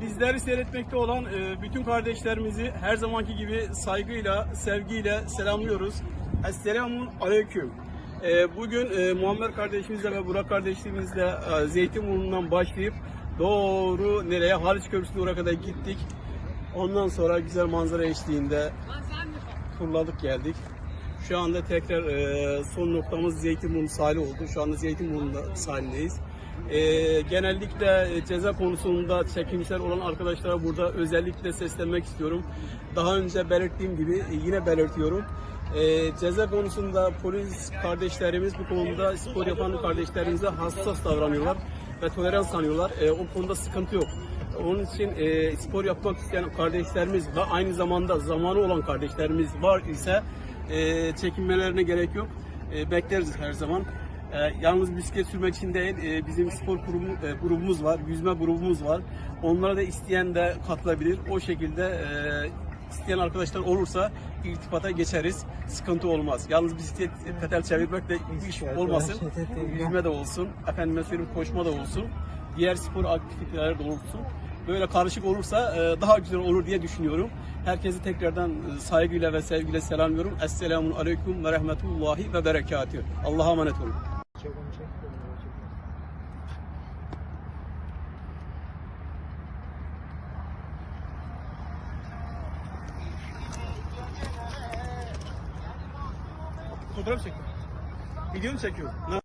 bizleri seyretmekte olan e, bütün kardeşlerimizi her zamanki gibi saygıyla, sevgiyle selamlıyoruz. Esselamun Aleyküm. E, Bugün e, Muammer kardeşimizle ve Burak kardeşimizle Zeytinburnu'ndan başlayıp doğru nereye? Haliç Köprüsü'ne oraya kadar gittik. Ondan sonra güzel manzara eşliğinde turladık geldik. Şu anda tekrar son noktamız Zeytinburnu sahili oldu. Şu anda Zeytinburnu sahilindeyiz. E, genellikle ceza konusunda çekimsel olan arkadaşlara burada özellikle seslenmek istiyorum. Daha önce belirttiğim gibi e, yine belirtiyorum. E, ceza konusunda polis kardeşlerimiz bu konuda spor yapan kardeşlerimize hassas davranıyorlar ve tolerans sanıyorlar. E, o konuda sıkıntı yok. Onun için e, spor yapmak isteyen kardeşlerimiz ve aynı zamanda zamanı olan kardeşlerimiz var ise e, çekinmelerine gerek yok. E, bekleriz her zaman. E, yalnız bisiklet sürmek için değil, e, bizim spor kurumu, e, grubumuz var, yüzme grubumuz var. Onlara da isteyen de katılabilir. O şekilde e, isteyen arkadaşlar olursa irtibata geçeriz. Sıkıntı olmaz. Yalnız bisiklet pedal çevirmek de iş olmasın. Yüzme de olsun, efendime söyleyeyim koşma da olsun. Diğer spor aktiviteler de olsun. Böyle karışık olursa e, daha güzel olur diye düşünüyorum. Herkesi tekrardan e, saygıyla ve sevgiyle selamlıyorum. Esselamun Aleyküm ve Rahmetullahi ve Berekatühü. Allah'a emanet olun. Fotoğraf çekiyorum. Video mu çekiyorum? Ne?